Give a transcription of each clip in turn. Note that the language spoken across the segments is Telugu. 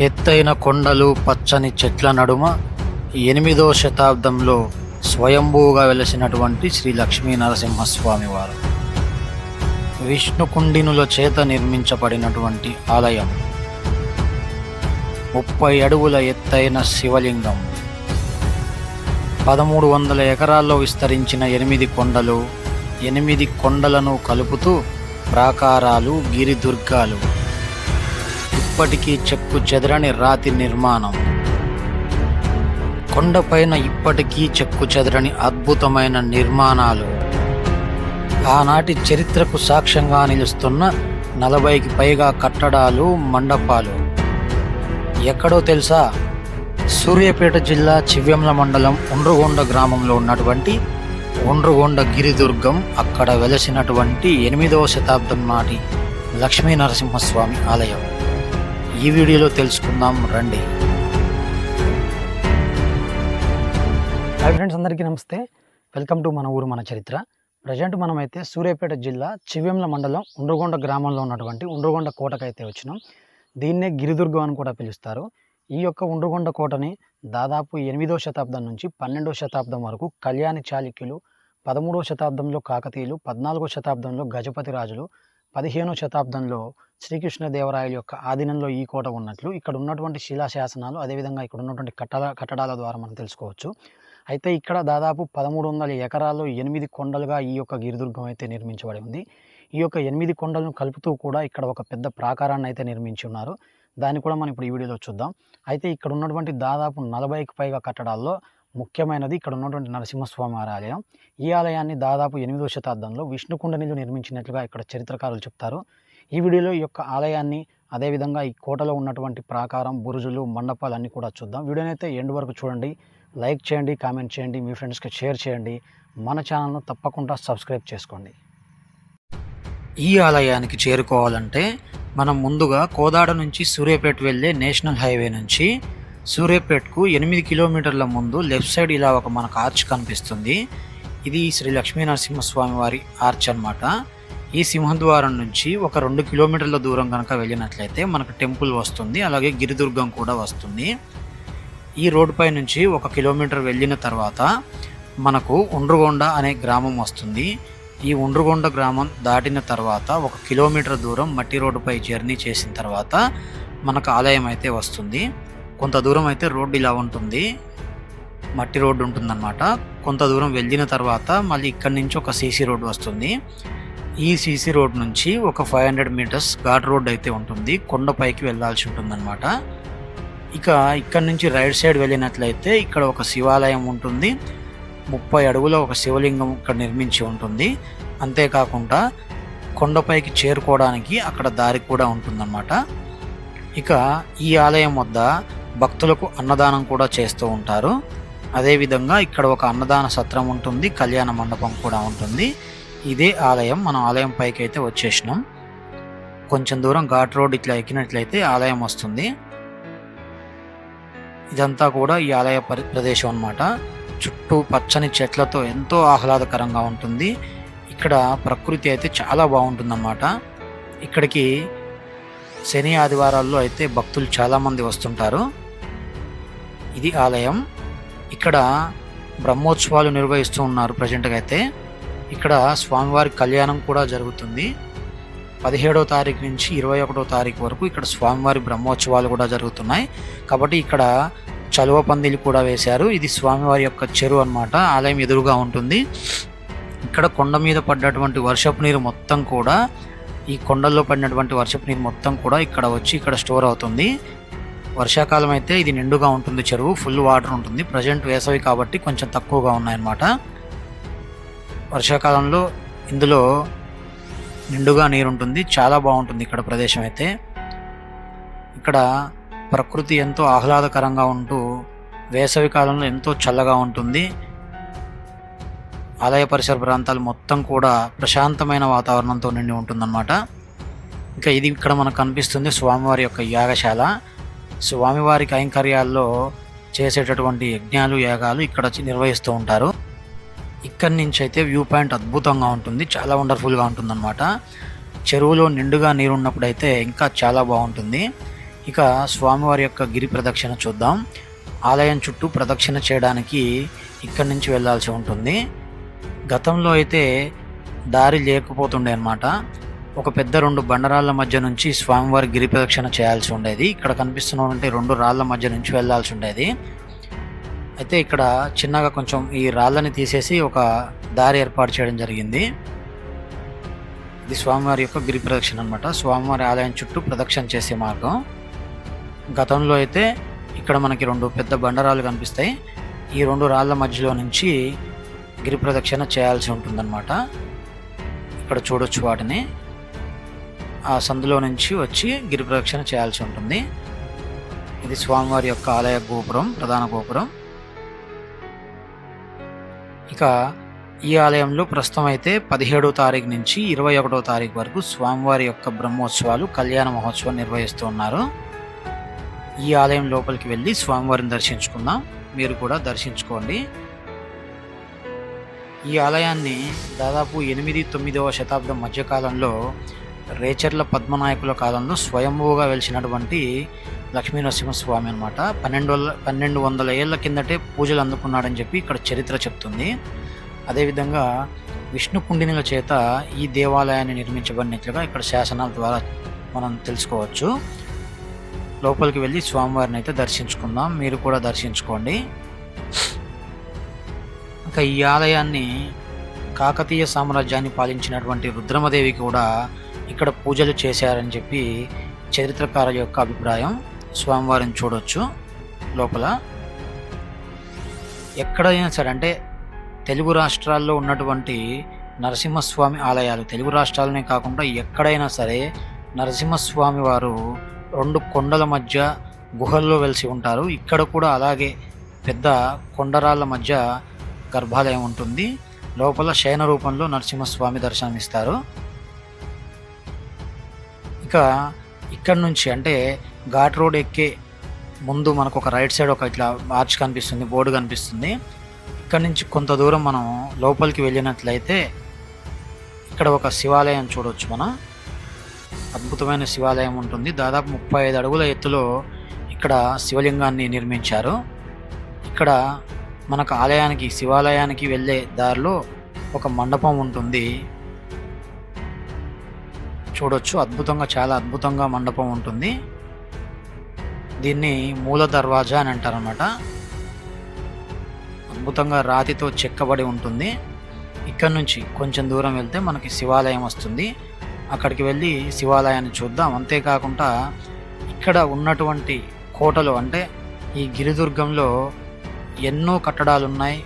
ఎత్తైన కొండలు పచ్చని చెట్ల నడుమ ఎనిమిదో శతాబ్దంలో స్వయంభూగా వెలసినటువంటి శ్రీ లక్ష్మీ నరసింహస్వామి వారు. విష్ణుకుండినుల చేత నిర్మించబడినటువంటి ఆలయం. ముప్పై అడుగుల ఎత్తైన శివలింగం. పదమూడు వందల ఎకరాల్లో విస్తరించిన ఎనిమిది కొండలు ఎనిమిది కొండలను కలుపుతూ ప్రాకారాలు గిరిదుర్గాలు ఇప్పటికీ చెక్కు చెదరని రాతి నిర్మాణం. కొండపైన ఇప్పటికీ చెక్కు చెదరని అద్భుతమైన నిర్మాణాలు. ఆనాటి చరిత్రకు సాక్ష్యంగా నిలుస్తున్న నలభైకి పైగా కట్టడాలు మండపాలు. ఎక్కడో తెలుసా? సూర్యాపేట జిల్లా చివ్యంల మండలం ఉండ్రుగొండ గ్రామంలో ఉన్నటువంటి ఉండ్రుగొండ గిరిదుర్గం అక్కడ వెలసినటువంటి ఎనిమిదవ శతాబ్దం నాటి లక్ష్మీ నరసింహస్వామి ఆలయం. ఈ వీడియోలో తెలుసుకుందాం రండి. హాయ్ ఫ్రెండ్స్ అందరికీ నమస్తే. వెల్కమ్ టు మన ఊరు మన చరిత్ర. ప్రజెంట్ మనమైతే సూర్యాపేట జిల్లా చివ్యంల మండలం ఉండ్రగొండ గ్రామంలో ఉన్నటువంటి ఉండ్రగొండ కోటకైతే వచ్చినాం. దీన్నే గిరిదుర్గం అని కూడా పిలుస్తారు. ఈ యొక్క ఉండ్రగొండ కోటని దాదాపు ఎనిమిదో శతాబ్దం నుంచి పన్నెండో శతాబ్దం వరకు కళ్యాణి చాళుక్యులు పదమూడవ శతాబ్దంలో కాకతీయులు పద్నాలుగో శతాబ్దంలో గజపతి రాజులు పదిహేనో శతాబ్దంలో శ్రీకృష్ణదేవరాయల యొక్క ఆధీనంలో ఈ కోట ఉన్నట్లు ఇక్కడ ఉన్నటువంటి శిలాశాసనాలు అదేవిధంగా ఇక్కడ ఉన్నటువంటి కట్టడ కట్టడాల ద్వారా మనం తెలుసుకోవచ్చు. అయితే ఇక్కడ దాదాపు పదమూడు వందల ఎకరాల్లో ఎనిమిది కొండలుగా ఈ యొక్క గిరిదుర్గం అయితే నిర్మించబడి ఉంది. ఈ యొక్క ఎనిమిది కొండలను కలుపుతూ కూడా ఇక్కడ ఒక పెద్ద ప్రాకారాన్ని అయితే నిర్మించి ఉన్నారు. దాన్ని కూడా మనం ఇప్పుడు ఈ వీడియోలో చూద్దాం. అయితే ఇక్కడ ఉన్నటువంటి దాదాపు నలభైకి పైగా కట్టడాల్లో ముఖ్యమైనది ఇక్కడ ఉన్నటువంటి నరసింహస్వామి వారి ఆలయం. ఈ ఆలయాన్ని దాదాపు ఎనిమిదవ శతాబ్దంలో విష్ణుకుండనిలు నిర్మించినట్లుగా ఇక్కడ చరిత్రకారులు చెప్తారు. ఈ వీడియోలో ఈ యొక్క ఆలయాన్ని అదేవిధంగా ఈ కోటలో ఉన్నటువంటి ప్రాకారం బురుజులు మండపాలు అన్నీ కూడా చూద్దాం. వీడియోని అయితే ఎండ్ వరకు చూడండి. లైక్ చేయండి కామెంట్ చేయండి మీ ఫ్రెండ్స్కి షేర్ చేయండి. మన ఛానల్ను తప్పకుండా సబ్స్క్రైబ్ చేసుకోండి. ఈ ఆలయానికి చేరుకోవాలంటే మనం ముందుగా కోదాడ నుంచి సూర్యాపేట వెళ్ళే నేషనల్ హైవే నుంచి సూర్యాపేటకు ఎనిమిది కిలోమీటర్ల ముందు లెఫ్ట్ సైడ్ ఇలా ఒక మనకు ఆర్చ్ కనిపిస్తుంది. ఇది శ్రీ లక్ష్మీనరసింహస్వామి వారి ఆర్చ్ అన్నమాట. ఈ సింహద్వారం నుంచి ఒక రెండు కిలోమీటర్ల దూరం కనుక వెళ్ళినట్లయితే మనకు టెంపుల్ వస్తుంది అలాగే గిరిదుర్గం కూడా వస్తుంది. ఈ రోడ్డుపై నుంచి ఒక కిలోమీటర్ వెళ్ళిన తర్వాత మనకు ఉండ్రుగొండ అనే గ్రామం వస్తుంది. ఈ ఉండ్రుగొండ గ్రామం దాటిన తర్వాత ఒక కిలోమీటర్ దూరం మట్టి రోడ్డుపై జర్నీ చేసిన తర్వాత మనకు ఆలయం అయితే వస్తుంది. కొంత దూరం అయితే రోడ్డు ఇలా ఉంటుంది. మట్టి రోడ్డు ఉంటుందన్నమాట. కొంత దూరం వెళ్ళిన తర్వాత మళ్ళీ ఇక్కడి నుంచి ఒక సీసీ రోడ్డు వస్తుంది. ఈ సీసీ రోడ్ నుంచి ఒక five hundred metres ghat road అయితే ఉంటుంది. కొండపైకి వెళ్ళాల్సి ఉంటుందన్నమాట. ఇక ఇక్కడ నుంచి రైట్ సైడ్ వెళ్ళినట్లయితే ఇక్కడ ఒక శివాలయం ఉంటుంది. ముప్పై అడుగుల ఒక శివలింగం ఇక్కడ నిర్మించి ఉంటుంది. అంతేకాకుండా కొండపైకి చేరుకోవడానికి అక్కడ దారి కూడా ఉంటుందన్నమాట. ఇక ఈ ఆలయం వద్ద భక్తులకు అన్నదానం కూడా చేస్తూ ఉంటారు. అదేవిధంగా ఇక్కడ ఒక అన్నదాన సత్రం ఉంటుంది. కళ్యాణ మండపం కూడా ఉంటుంది. ఇదే ఆలయం మనం ఆలయం పైకి అయితే వచ్చేసినాం. కొంచెం దూరం ఘాట్ రోడ్ ఇట్లా ఎక్కినట్లయితే ఆలయం వస్తుంది. ఇదంతా కూడా ఈ ఆలయ ప్రదేశం అనమాట చుట్టూ పచ్చని చెట్లతో ఎంతో ఆహ్లాదకరంగా ఉంటుంది. ఇక్కడ ప్రకృతి అయితే చాలా బాగుంటుందన్నమాట. ఇక్కడికి శని ఆదివారాల్లో అయితే భక్తులు చాలామంది వస్తుంటారు. ఇది ఆలయం. ఇక్కడ బ్రహ్మోత్సవాలు నిర్వహిస్తూ ఉన్నారు ప్రజెంట్గా అయితే. ఇక్కడ స్వామివారి కళ్యాణం కూడా జరుగుతుంది. పదిహేడో తారీఖు నుంచి ఇరవై ఒకటో తారీఖు వరకు ఇక్కడ స్వామివారి బ్రహ్మోత్సవాలు కూడా జరుగుతున్నాయి. కాబట్టి ఇక్కడ చలువ పందిలు కూడా వేశారు. ఇది స్వామివారి యొక్క చెరువు అన్నమాట. ఆలయం ఎదురుగా ఉంటుంది. ఇక్కడ కొండ మీద పడ్డటువంటి వర్షపు నీరు మొత్తం కూడా ఈ కొండల్లో పడినటువంటి వర్షపు నీరు మొత్తం కూడా ఇక్కడ వచ్చి ఇక్కడ స్టోర్ అవుతుంది. వర్షాకాలం అయితే ఇది నిండుగా ఉంటుంది చెరువు. ఫుల్ వాటర్ ఉంటుంది. ప్రజెంట్ వేసవి కాబట్టి కొంచెం తక్కువగా ఉన్నాయన్నమాట. వర్షాకాలంలో ఇందులో నిండుగా నీరు ఉంటుంది చాలా బాగుంటుంది ఇక్కడ ప్రదేశం అయితే. ఇక్కడ ప్రకృతి ఎంతో ఆహ్లాదకరంగా ఉంటూ వేసవి కాలంలో ఎంతో చల్లగా ఉంటుంది. ఆలయ పరిసర ప్రాంతాలు మొత్తం కూడా ప్రశాంతమైన వాతావరణంతో నిండి ఉంటుందన్నమాట. ఇంకా ఇది ఇక్కడ మనకు కనిపిస్తుంది స్వామివారి యొక్క యాగశాల. స్వామివారి కైంకర్యాల్లో చేసేటటువంటి యజ్ఞాలు యాగాలు ఇక్కడ నిర్వహిస్తూ ఉంటారు. ఇక్కడి నుంచి అయితే వ్యూ పాయింట్ అద్భుతంగా ఉంటుంది. చాలా వండర్ఫుల్గా ఉంటుంది అనమాట చెరువులో నిండుగా నీరు ఉన్నప్పుడైతే ఇంకా చాలా బాగుంటుంది. ఇక స్వామివారి యొక్క గిరి ప్రదక్షిణ చూద్దాం. ఆలయం చుట్టూ ప్రదక్షిణ చేయడానికి ఇక్కడి నుంచి వెళ్ళాల్సి ఉంటుంది. గతంలో అయితే దారి లేకపోతుండే అనమాట ఒక పెద్ద రెండు బండరాళ్ళ మధ్య నుంచి స్వామివారి గిరి ప్రదక్షిణ చేయాల్సి ఉండేది. ఇక్కడ కనిపిస్తున్నటువంటి రెండు రాళ్ళ మధ్య నుంచి వెళ్ళాల్సి ఉండేది. అయితే ఇక్కడ చిన్నగా కొంచెం ఈ రాళ్ళని తీసేసి ఒక దారి ఏర్పాటు చేయడం జరిగింది. ఇది స్వామివారి యొక్క గిరి ప్రదక్షిణ అనమాట స్వామివారి ఆలయం చుట్టూ ప్రదక్షిణ చేసే మార్గం. గతంలో అయితే ఇక్కడ మనకి రెండు పెద్ద బండరాలు కనిపిస్తాయి. ఈ రెండు రాళ్ళ మధ్యలో నుంచి గిరి ప్రదక్షిణ చేయాల్సి ఉంటుందన్నమాట. ఇక్కడ చూడొచ్చు వాటిని. ఆ సందులో నుంచి వచ్చి గిరి ప్రదక్షిణ చేయాల్సి ఉంటుంది. ఇది స్వామివారి యొక్క ఆలయ గోపురం ప్రధాన గోపురం. ఇక ఈ ఆలయంలో ప్రస్తుతం అయితే పదిహేడో తారీఖు నుంచి ఇరవై ఒకటో తారీఖు వరకు స్వామివారి యొక్క బ్రహ్మోత్సవాలు కళ్యాణ మహోత్సవం నిర్వహిస్తూ ఉన్నారు. ఈ ఆలయం లోపలికి వెళ్ళి స్వామివారిని దర్శించుకుందాం. మీరు కూడా దర్శించుకోండి. ఈ ఆలయాన్ని దాదాపు ఎనిమిది తొమ్మిదవ శతాబ్దం మధ్యకాలంలో రేచర్ల పద్మనాయకుల కాలంలో స్వయంభూగా వెలిసినటువంటి లక్ష్మీ నరసింహస్వామి అనమాట పన్నెండు వందల పన్నెండు వందల ఏళ్ళ కిందటే పూజలు అందుకున్నాడని చెప్పి ఇక్కడ చరిత్ర చెప్తుంది. అదేవిధంగా విష్ణు కుండినుల చేత ఈ దేవాలయాన్ని నిర్మించబడినట్లుగా ఇక్కడ శాసనాల ద్వారా మనం తెలుసుకోవచ్చు. లోపలికి వెళ్ళి స్వామివారిని అయితే దర్శించుకుందాం. మీరు కూడా దర్శించుకోండి. ఇంకా ఈ ఆలయాన్ని కాకతీయ సామ్రాజ్యాన్ని పాలించినటువంటి రుద్రమదేవి కూడా ఇక్కడ పూజలు చేశారని చెప్పి చరిత్రకారుల యొక్క అభిప్రాయం. స్వామివారిని చూడొచ్చు లోపల. ఎక్కడైనా సరే అంటే తెలుగు రాష్ట్రాల్లో ఉన్నటువంటి నరసింహస్వామి ఆలయాలు తెలుగు రాష్ట్రాలనే కాకుండా ఎక్కడైనా సరే నరసింహస్వామి వారు రెండు కొండల మధ్య గుహల్లో వెలిసి ఉంటారు. ఇక్కడ కూడా అలాగే పెద్ద కొండరాళ్ళ మధ్య గర్భాలయం ఉంటుంది. లోపల శయన రూపంలో నరసింహస్వామి దర్శనమిస్తారు. ఇక ఇక్కడ నుంచి అంటే ఘాట్ రోడ్ ఎక్కే ముందు మనకు ఒక రైట్ సైడ్ ఒక ఇట్లా ఆర్చ్ కనిపిస్తుంది బోర్డు కనిపిస్తుంది. ఇక్కడ నుంచి కొంత దూరం మనం లోపలికి వెళ్ళినట్లయితే ఇక్కడ ఒక శివాలయం చూడవచ్చు మనం. అద్భుతమైన శివాలయం ఉంటుంది. దాదాపు ముప్పై ఐదు అడుగుల ఎత్తులో ఇక్కడ శివలింగాన్ని నిర్మించారు. ఇక్కడ మనకు ఆలయానికి శివాలయానికి వెళ్ళే దారిలో ఒక మండపం ఉంటుంది. చూడొచ్చు. అద్భుతంగా చాలా అద్భుతంగా మండపం ఉంటుంది. దీన్ని మూల దర్వాజా అని అంటారనమాట అద్భుతంగా రాతితో చెక్కబడి ఉంటుంది. ఇక్కడ నుంచి కొంచెం దూరం వెళ్తే మనకి శివాలయం వస్తుంది. అక్కడికి వెళ్ళి శివాలయాన్ని చూద్దాం. అంతేకాకుండా ఇక్కడ ఉన్నటువంటి కోటలు అంటే ఈ గిరిదుర్గంలో ఎన్నో కట్టడాలు ఉన్నాయి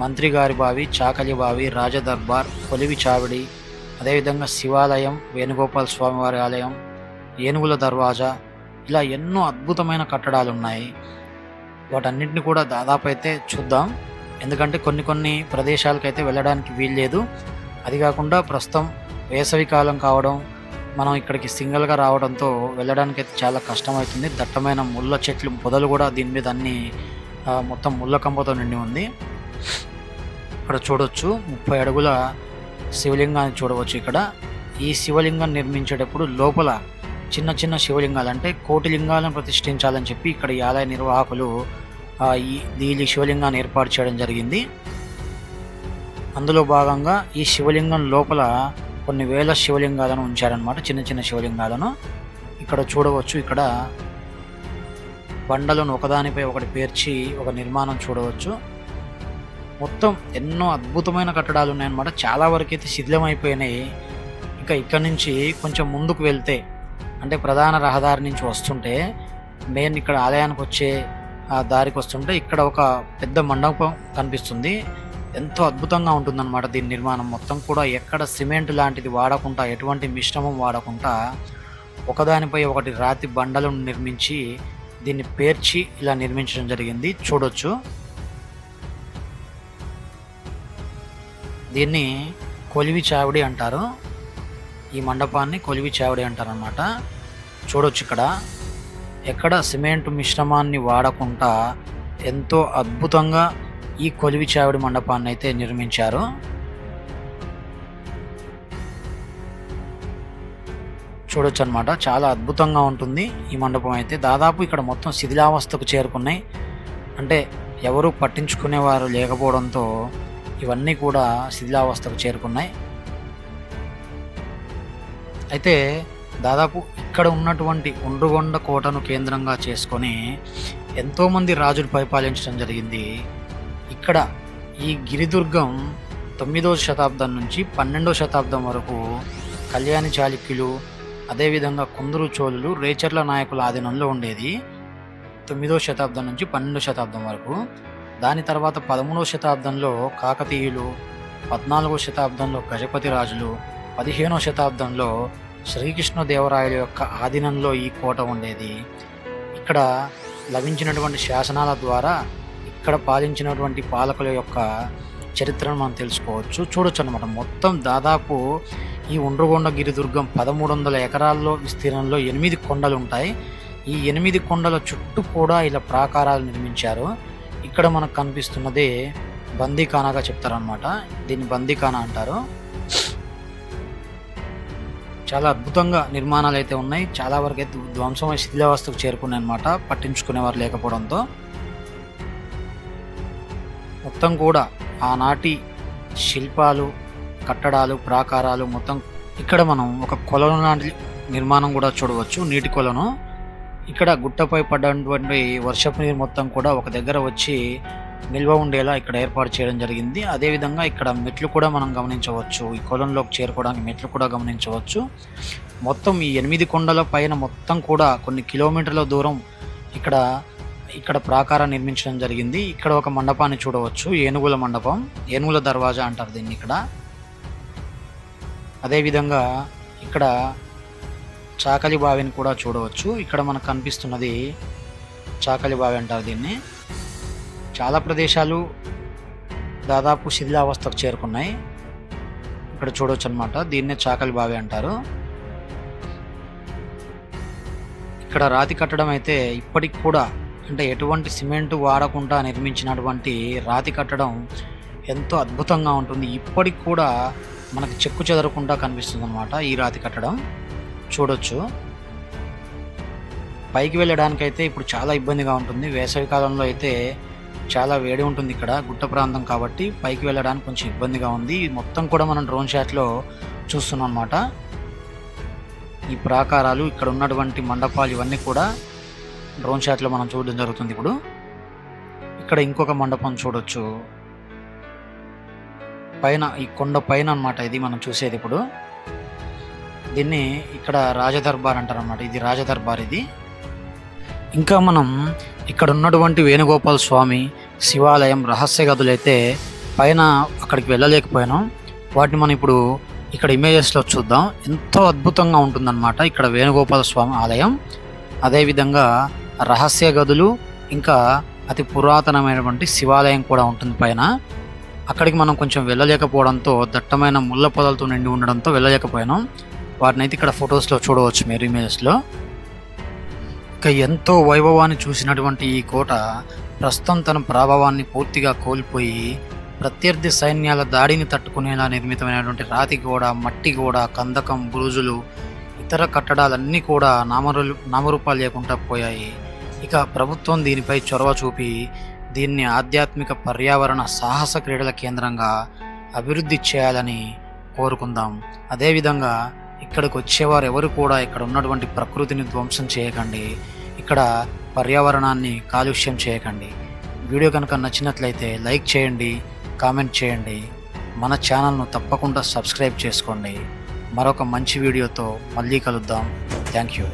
మంత్రి గారి బావి చాకలి బావి రాజదర్బార్ కొలివి చావిడి అదేవిధంగా శివాలయం వేణుగోపాల స్వామివారి ఆలయం ఏనుగుల దర్వాజా ఇలా ఎన్నో అద్భుతమైన కట్టడాలు ఉన్నాయి. వాటన్నిటిని కూడా దాదాపు అయితే చూద్దాం. ఎందుకంటే కొన్ని కొన్ని ప్రదేశాలకైతే వెళ్ళడానికి వీల్లేదు అది కాకుండా ప్రస్తుతం వేసవి కాలం కావడం మనం ఇక్కడికి సింగిల్గా రావడంతో వెళ్ళడానికి అయితే చాలా కష్టమవుతుంది. దట్టమైన ముళ్ళ చెట్లు పొదలు కూడా దీని మీద అన్ని మొత్తం ముళ్ళ కంపతో నిండి ఉంది. ఇక్కడ చూడొచ్చు ముప్పై అడుగుల శివలింగాన్ని చూడవచ్చు ఇక్కడ. ఈ శివలింగం నిర్మించేటప్పుడు లోపల చిన్న చిన్న శివలింగాలు అంటే కోటి లింగాలను ప్రతిష్ఠించాలని చెప్పి ఇక్కడ ఈ ఆలయ నిర్వాహకులు ఆ, ఈ ఈ శివలింగాన్ని ఏర్పాటు చేయడం జరిగింది. అందులో భాగంగా ఈ శివలింగం లోపల కొన్ని వేల శివలింగాలను ఉంచారనమాట చిన్న చిన్న శివలింగాలను. ఇక్కడ చూడవచ్చు ఇక్కడ బండలను ఒకదానిపై ఒకటి పేర్చి ఒక నిర్మాణం చూడవచ్చు. మొత్తం ఎన్నో అద్భుతమైన కట్టడాలు ఉన్నాయన్నమాట. చాలా వరకు అయితే శిథిలమైపోయినాయి. ఇంకా ఇక్కడ నుంచి కొంచెం ముందుకు వెళ్తే అంటే ప్రధాన రహదారి నుంచి వస్తుంటే మెయిన్ ఇక్కడ ఆలయానికి వచ్చే దారికి వస్తుంటే ఇక్కడ ఒక పెద్ద మండపం కనిపిస్తుంది. ఎంతో అద్భుతంగా ఉంటుందన్నమాట దీని నిర్మాణం. మొత్తం కూడా ఎక్కడ సిమెంట్ లాంటిది వాడకుండా ఎటువంటి మిశ్రమం వాడకుండా ఒకదానిపై ఒకటి రాతి బండలను నిర్మించి దీన్ని పేర్చి ఇలా నిర్మించడం జరిగింది. చూడొచ్చు. దీన్ని కొలివి చావిడి అంటారు. ఈ మండపాన్ని కొలివి చావిడి అంటారనమాట చూడొచ్చు ఇక్కడ. ఎక్కడ సిమెంట్ మిశ్రమాన్ని వాడకుండా ఎంతో అద్భుతంగా ఈ కొలివి చావిడి మండపాన్ని అయితే నిర్మించారు. చూడొచ్చు అనమాట చాలా అద్భుతంగా ఉంటుంది ఈ మండపం అయితే. దాదాపు ఇక్కడ మొత్తం శిథిలావస్థకు చేరుకున్నాయి. అంటే ఎవరు పట్టించుకునేవారు లేకపోవడంతో ఇవన్నీ కూడా శిథిలావస్థకు చేరుకున్నాయి. అయితే దాదాపు ఇక్కడ ఉన్నటువంటి ఉండ్రుగొండ కోటను కేంద్రంగా చేసుకొని ఎంతోమంది రాజులు పరిపాలించడం జరిగింది. ఇక్కడ ఈ గిరిదుర్గం తొమ్మిదవ శతాబ్దం నుంచి పన్నెండవ శతాబ్దం వరకు కళ్యాణి చాళుక్యులు అదేవిధంగా కుందరు చోళులు రేచర్ల నాయకుల ఆధీనంలో ఉండేది. తొమ్మిదవ శతాబ్దం నుంచి పన్నెండవ శతాబ్దం వరకు. దాని తర్వాత పదమూడవ శతాబ్దంలో కాకతీయులు పద్నాలుగో శతాబ్దంలో గజపతి రాజులు పదిహేనవ శతాబ్దంలో శ్రీకృష్ణదేవరాయల యొక్క ఆధీనంలో ఈ కోట ఉండేది. ఇక్కడ లభించినటువంటి శాసనాల ద్వారా ఇక్కడ పాలించినటువంటి పాలకుల యొక్క చరిత్రను మనం తెలుసుకోవచ్చు. చూడొచ్చు అనమాట మొత్తం దాదాపు ఈ ఉండ్రగొండ గిరిదుర్గం పదమూడు వందల ఎకరాల్లో విస్తీర్ణంలో ఎనిమిది కొండలు ఉంటాయి. ఈ ఎనిమిది కొండల చుట్టూ కూడా ఇలా ప్రాకారాలు నిర్మించారు. ఇక్కడ మనకు కనిపిస్తున్నదే బందీఖానాగా చెప్తారనమాట దీన్ని బందీఖానా అంటారు. చాలా అద్భుతంగా నిర్మాణాలు అయితే ఉన్నాయి. చాలా వరకు అయితే ధ్వంసమై శిథిలావస్థకు చేరుకున్నాయి అనమాట పట్టించుకునేవారు లేకపోవడంతో. మొత్తం కూడా ఆనాటి శిల్పాలు కట్టడాలు ప్రాకారాలు మొత్తం ఇక్కడ మనం ఒక కొలను లాంటి నిర్మాణం కూడా చూడవచ్చు. నీటి కొలను. ఇక్కడ గుట్టపై పడ్డటువంటి వర్షపు నీరు మొత్తం కూడా ఒక దగ్గర వచ్చి నిల్వ ఉండేలా ఇక్కడ ఏర్పాటు చేయడం జరిగింది. అదేవిధంగా ఇక్కడ మెట్లు కూడా మనం గమనించవచ్చు. ఈ కొలంలోకి చేరుకోవడానికి మెట్లు కూడా గమనించవచ్చు. మొత్తం ఈ ఎనిమిది కొండల పైన మొత్తం కూడా కొన్ని కిలోమీటర్ల దూరం ఇక్కడ ఇక్కడ ప్రాకారం నిర్మించడం జరిగింది. ఇక్కడ ఒక మండపాన్ని చూడవచ్చు. ఏనుగుల మండపం. ఏనుగుల దర్వాజా అంటారు దీన్ని ఇక్కడ. అదేవిధంగా ఇక్కడ చాకలి బావిని కూడా చూడవచ్చు. ఇక్కడ మనకు కనిపిస్తున్నది చాకలి బావి అంటారు దీన్ని. చాలా ప్రదేశాలు దాదాపు శిథిలావస్థకు చేరుకున్నాయి. ఇక్కడ చూడవచ్చు అనమాట దీన్నే చాకలి బావి అంటారు. ఇక్కడ రాతి కట్టడం అయితే ఇప్పటికి కూడా అంటే ఎటువంటి సిమెంట్ వాడకుండా నిర్మించినటువంటి రాతి కట్టడం ఎంతో అద్భుతంగా ఉంటుంది. ఇప్పటికి కూడా మనకు చెక్కు చెదరకుండా కనిపిస్తుంది అనమాట ఈ రాతి కట్టడం. చూడొచ్చు. పైకి వెళ్ళడానికైతే ఇప్పుడు చాలా ఇబ్బందిగా ఉంటుంది. వేసవి కాలంలో అయితే చాలా వేడి ఉంటుంది ఇక్కడ గుట్ట ప్రాంతం కాబట్టి పైకి వెళ్ళడానికి కొంచెం ఇబ్బందిగా ఉంది. ఇది మొత్తం కూడా మనం డ్రోన్ షాట్లో చూస్తున్నాం అనమాట ఈ ప్రాకారాలు ఇక్కడ ఉన్నటువంటి మండపాలు ఇవన్నీ కూడా డ్రోన్ షాట్లో మనం చూడడం జరుగుతుంది ఇప్పుడు. ఇక్కడ ఇంకొక మండపం చూడొచ్చు. పైన ఈ కొండ పైన అన్నమాట ఇది మనం చూసేది ఇప్పుడు. దీన్ని ఇక్కడ రాజదర్బార్ అంటారు అనమాట ఇది రాజదర్బార్ ఇది. ఇంకా మనం ఇక్కడ ఉన్నటువంటి వేణుగోపాల స్వామి శివాలయం రహస్య గదులైతే పైన అక్కడికి వెళ్ళలేకపోయాను. వాటిని మనం ఇప్పుడు ఇక్కడ ఇమేజెస్లో చూద్దాం. ఎంతో అద్భుతంగా ఉంటుందన్నమాట ఇక్కడ వేణుగోపాల స్వామి ఆలయం. అదేవిధంగా రహస్య గదులు ఇంకా అతి పురాతనమైనటువంటి శివాలయం కూడా ఉంటుంది పైన. అక్కడికి మనం కొంచెం వెళ్ళలేకపోవడంతో దట్టమైన ముళ్ళ పొదలతో నిండి ఉండడంతో వెళ్ళలేకపోయాను. వాటిని అయితే ఇక్కడ ఫొటోస్లో చూడవచ్చు మీరు ఇమేజెస్లో. ఇక ఎంతో వైభవాన్ని చూసినటువంటి ఈ కోట ప్రస్తుతం తన ప్రభావాన్ని పూర్తిగా కోల్పోయి ప్రత్యర్థి సైన్యాల దాడిని తట్టుకునేలా నిర్మితమైనటువంటి రాతి గోడ మట్టి గోడ కందకం బురుజులు ఇతర కట్టడాలన్నీ కూడా నామరు నామరూపాలు లేకుండా పోయాయి. ఇక ప్రభుత్వం దీనిపై చొరవ చూపి దీన్ని ఆధ్యాత్మిక పర్యావరణ సాహస క్రీడల కేంద్రంగా అభివృద్ధి చేయాలని కోరుకుందాం. అదేవిధంగా ఇక్కడికి వచ్చేవారు ఎవరు కూడా ఇక్కడ ఉన్నటువంటి ప్రకృతిని ధ్వంసం చేయకండి. ఇక్కడ పర్యావరణాన్ని కాలుష్యం చేయకండి. వీడియో కనుక నచ్చినట్లయితే లైక్ చేయండి కామెంట్ చేయండి. మన ఛానల్ను తప్పకుండా సబ్స్క్రైబ్ చేసుకోండి. మరొక మంచి వీడియోతో మళ్ళీ కలుద్దాం. Thank you.